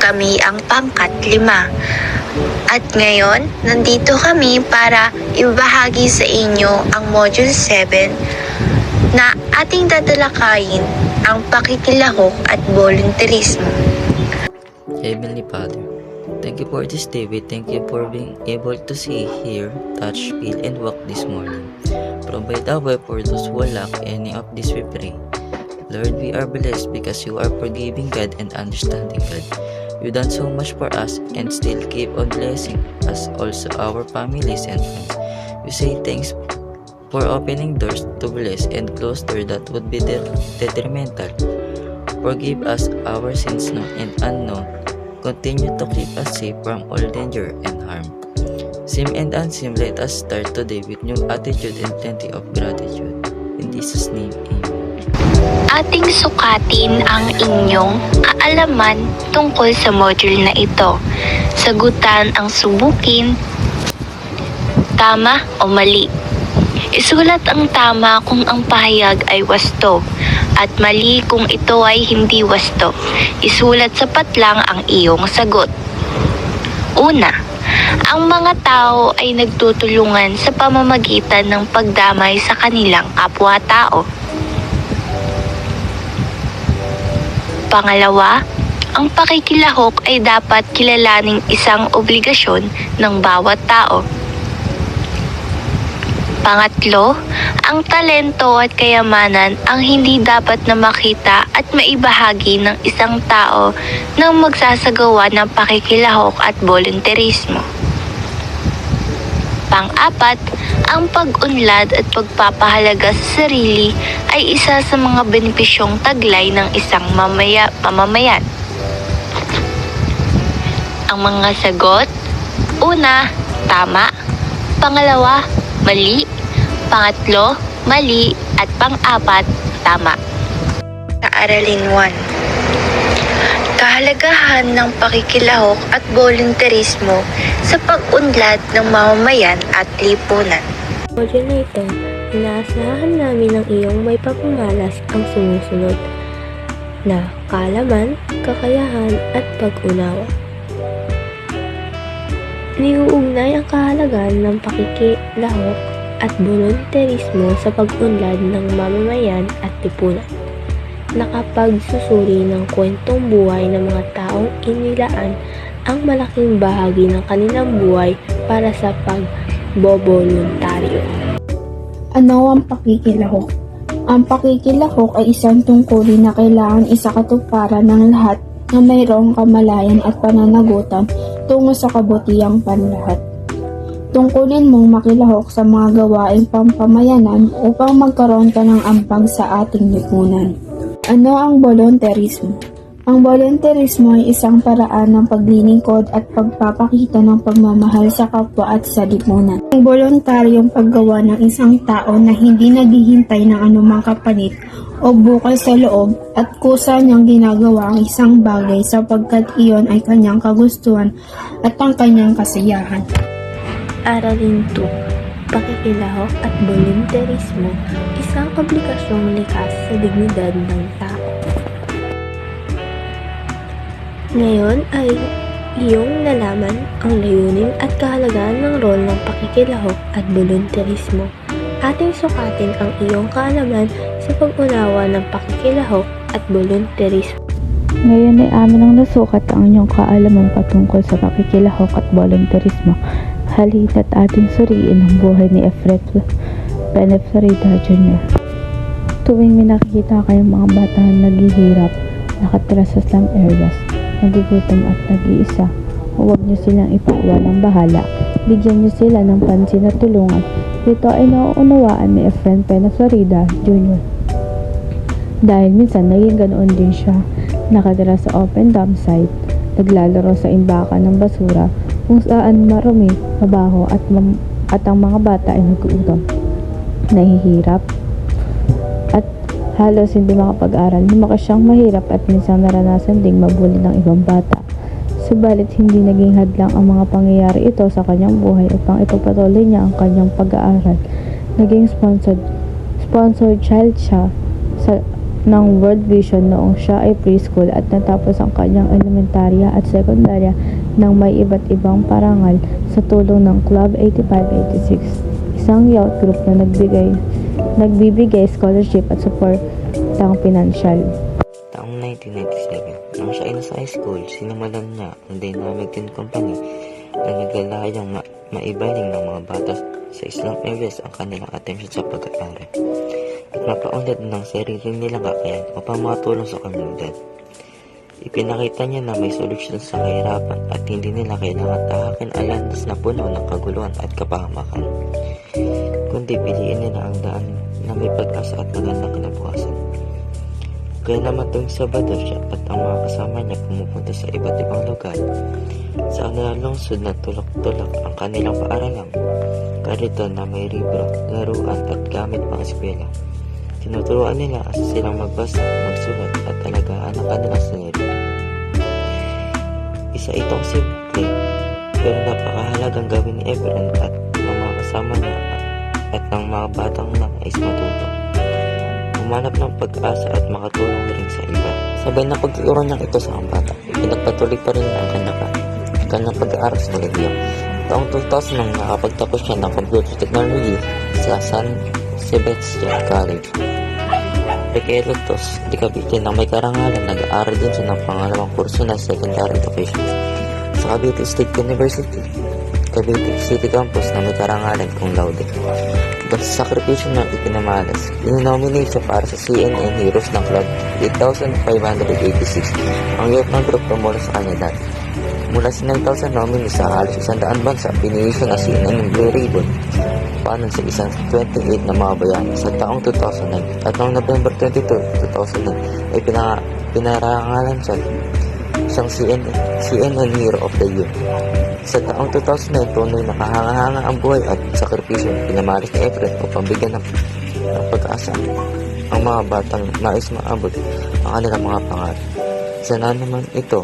Kami ang pangkat lima. At ngayon, nandito kami para ibahagi sa inyo ang Module 7 na ating tatalakayin ang pakikilahok at volunteerismo. Heavenly Father, thank you for this day. We thank you for being able to see, hear, touch, feel, and walk this morning. Provide a way for those who lack any of this we pray. Lord, we are blessed because you are forgiving God and understanding God. You done so much for us and still keep on blessing us, also our families and friends. We say thanks for opening doors to bless and close doors that would be de- detrimental. Forgive us our sins known and unknown. Continue to keep us safe from all danger and harm. Sim and unsim, let us start today with new attitude and plenty of gratitude. In Jesus' name, Amen. Ating sukatin ang inyong kaalaman tungkol sa module na ito. Sagutan ang subukin, tama o mali. Isulat ang tama kung ang pahayag ay wasto at mali kung ito ay hindi wasto. Isulat sapat lang ang iyong sagot. Una, ang mga tao ay nagtutulungan sa pamamagitan ng pagdamay sa kanilang kapwa-tao. Pangalawa, ang pakikilahok ay dapat kilalaning isang obligasyon ng bawat tao. Pangatlo, ang talento at kayamanan ang hindi dapat na makita at maibahagi ng isang tao nang magsasagawa ng pakikilahok at volunteerismo. Pang-apat, ang pag-unlad at pagpapahalaga sa sarili ay isa sa mga benepisyong taglay ng isang mamaya, mamamayan. Ang mga sagot, una, tama. Pangalawa, mali. Pangatlo, mali. At pang-apat, tama. Kaaralin 1 kahalagahan ng pakikilahok at volunteerismo sa pag-unlad ng mamamayan at lipunan. Module na ito, inaasahan namin ng iyong may pagmamalas ang sumusunod na kaalaman, kakayahan at pag-unawa. Niuugnay ang kahalagahan ng pakikilahok at volunteerismo sa pag-unlad ng mamamayan at lipunan. Nakapagsusuri ng kwentong buhay ng mga taong inilaan ang malaking bahagi ng kanilang buhay para sa pagboboluntaryo. Ano ang pakikilahok? Ang pakikilahok ay isang tungkulin na kailangan isakatuparan ng lahat na mayroong kamalayan at pananagutan tungo sa kabutihang panlahat. Tungkulin mong makilahok sa mga gawaing pampamayanan upang magkaroon ka ng ambag sa ating lipunan. Ano ang volunteerismo? Ang volunteerismo ay isang paraan ng paglilingkod at pagpapakita ng pagmamahal sa kapwa at sa lipunan. Ang voluntaryong paggawa ng isang tao na hindi naghihintay ng anumang kapalit o bukal sa loob at kusa niyang ginagawa ang isang bagay sapagkat iyon ay kanyang kagustuhan at ang kanyang kasiyahan. Aralin 2. Pakikilahok at volunteerismo, isang obligasyong likas sa dignidad ng tao. Ngayon ay iyong nalaman ang layunin at kahalagahan ng rol ng pakikilahok at volunteerismo. Ating sukatin ang iyong kaalaman sa pag-unawa ng pakikilahok at volunteerismo. Ngayon ay amin ang nasukat ang inyong kaalaman patungkol sa pakikilahok at volunteerismo. Halina't ating suriin ang buhay ni Efret Benefrida Jr. Tuwing may nakikita kayong mga bata na naghihirap, nakatira sa slum areas, nagugutom at nag-iisa, huwag niyo silang ipagwalang bahala. Bigyan niyo sila ng pansin at tulungan. Ito ay nauunawaan ni Efren Pena Florida Jr. Dahil minsan naging ganoon din siya, nakatira sa open dump site, naglalaro sa imbakan ng basura kung saan marumi, mabaho at, at ang mga bata ay naguutom. Nahihirap halos hindi makapag-aral. Lumaki siyang mahirap at minsan naranasan ding mabuli ng ibang bata. Subalit hindi naging hadlang ang mga pangyayari ito sa kanyang buhay upang ipagpatuloy niya ang kanyang pag-aaral. Naging sponsored, sponsored child siya sa ng World Vision noong siya ay preschool at natapos ang kanyang elementarya at sekundarya ng may iba't ibang parangal sa tulong ng Club 8586, isang youth group na nagbigay, nagbibigay scholarship at suportang pinansyal. Taong 1997, nang siya ay nasa high school, sinimulan niya ang Dynamic Teen Company na naglalahayang ma- maibaling ng mga bata sa Islam areas ang kanilang atensyon sa pag-aaral at mapaunlad ng sarili nilang kakayahan upang makatulong sa komunidad. Ipinakita niya na may solusyon sa kahirapan at hindi nila kailangan tahakin ang landas na puno ng kaguluhan at kapahamakan, kundi piliin nila ang daan na may pag-asa at magandang kinabukasan. Kaya naman tuwing Sabado siya at ang mga kasama niya pumupunta sa iba't ibang lugar. Sa kanilang lungsod na tulak-tulak ang kanilang paaralan. Karito na may libro, laruan at gamit pang eskwela. Tinuturuan nila silang magbasa, magsulat at alagaan ang kanilang sarili. Isa itong simple pero napakahalagang gawin ni Efren at ng mga kasama niya at ng mga batang nais matuto humanap ng pag-asa at makatulong rin sa iba. Sabay na pagtuturo niya ito sa mga bata, ipinagpatuloy pa rin ang kanyang, kanyang pag-aaral sa kolehiyo. Taong 2000 nang nakapagtapos siya ng computer technology sa San Sebastian College. Requeritos, di Cavite na may karangalan, nag-aaral din siya ng pangalawang kurso ng secondary education sa Cavite State University, Cavite City Campus na may karangalan kung laude. Dahil sa sakripisyo niya ipinamalas, ininominate siya para sa CNN Heroes ng Club 8,586 ang youth ng grupo mula sa kanya dati. Mula sa 9,000 nominees sa halos isang daan bansa, pinili siya na CNN ng Blue Ribbon paano sa isang 28 na mga bayan sa taong 2009 at noong November 22, 2009 ay pina, pinarangalan siya isang CNN, CNN Hero of the Year. Sa taong 2009, tunay nakahanga-hanga ang buhay at sakripisyo pinamalas ni Efren upang bigyan ng, ng pag-asa ang mga batang nais maabot ang kanilang mga pangarap. Sana naman ito,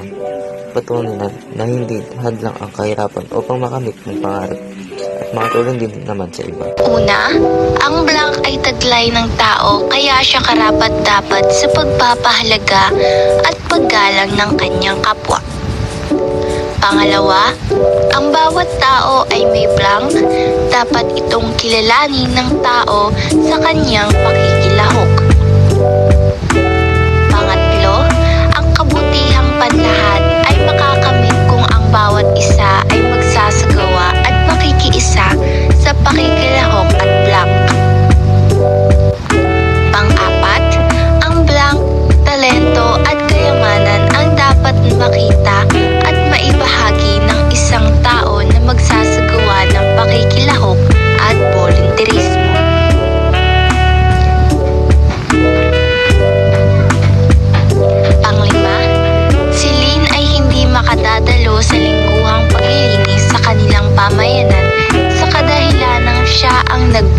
patunay na, na hindi hadlang ang kahirapan upang makamit ng pangarap at makatulong din naman sa iba. Una, ang blank ay taglay ng tao kaya siya karapat dapat sa pagpapahalaga at paggalang ng kanyang kapwa. Pangalawa, ang bawat tao ay may blank, dapat itong kilalanin ng tao sa kanyang pakikilahok.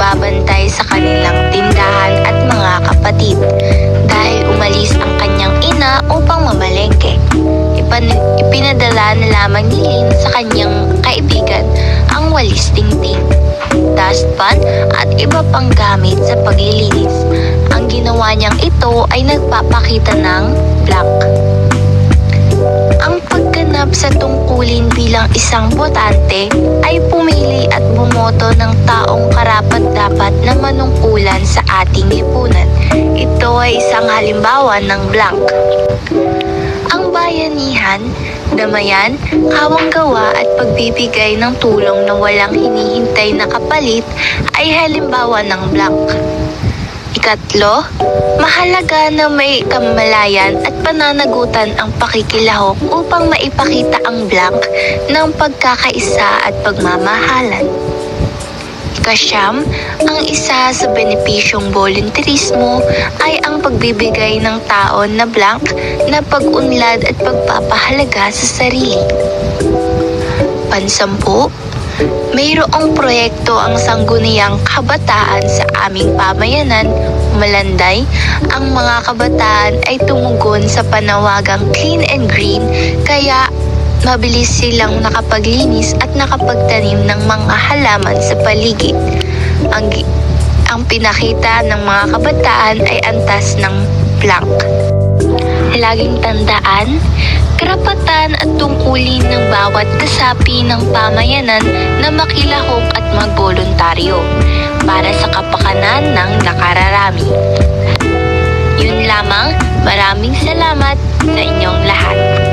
Nagbabantay sa kanilang tindahan at mga kapatid dahil umalis ang kanyang ina upang mamalengke. Ipan- ipinadala na lamang ni Lynn sa kanyang kaibigan ang walis tingting, dustpan at iba pang gamit sa paglilinis. Ang ginawa niyang ito ay nagpapakita ng black. Ang pagganap sa tungkulin bilang isang botante ay pumili at bumoto ng taong karapat-dapat na manungkulan sa ating lipunan. Ito ay isang halimbawa ng blank. Ang bayanihan, damayan, kawang-gawa at pagbibigay ng tulong na walang hinihintay na kapalit ay halimbawa ng blank. Ikatlo, mahalaga na may kamalayan at pananagutan ang pakikilahok upang maipakita ang blank ng pagkakaisa at pagmamahalan. Ikasyam, ang isa sa benepisyong volunteerismo ay ang pagbibigay ng taon na blank na pag-unlad at pagpapahalaga sa sarili. Pansampu, mayroong proyekto ang sangguniang kabataan sa aming pamayanan, Malanday. Ang mga kabataan ay tumugon sa panawagang clean and green kaya mabilis silang nakapaglinis at nakapagtanim ng mga halaman sa paligid. Ang, ang pinakita ng mga kabataan ay antas ng Blanc. Laging tandaan, karapatan at tungkulin ng bawat kasapi ng pamayanan na makilahok at magboluntaryo para sa kapakanan ng nakararami. Yun lamang, maraming salamat sa inyong lahat.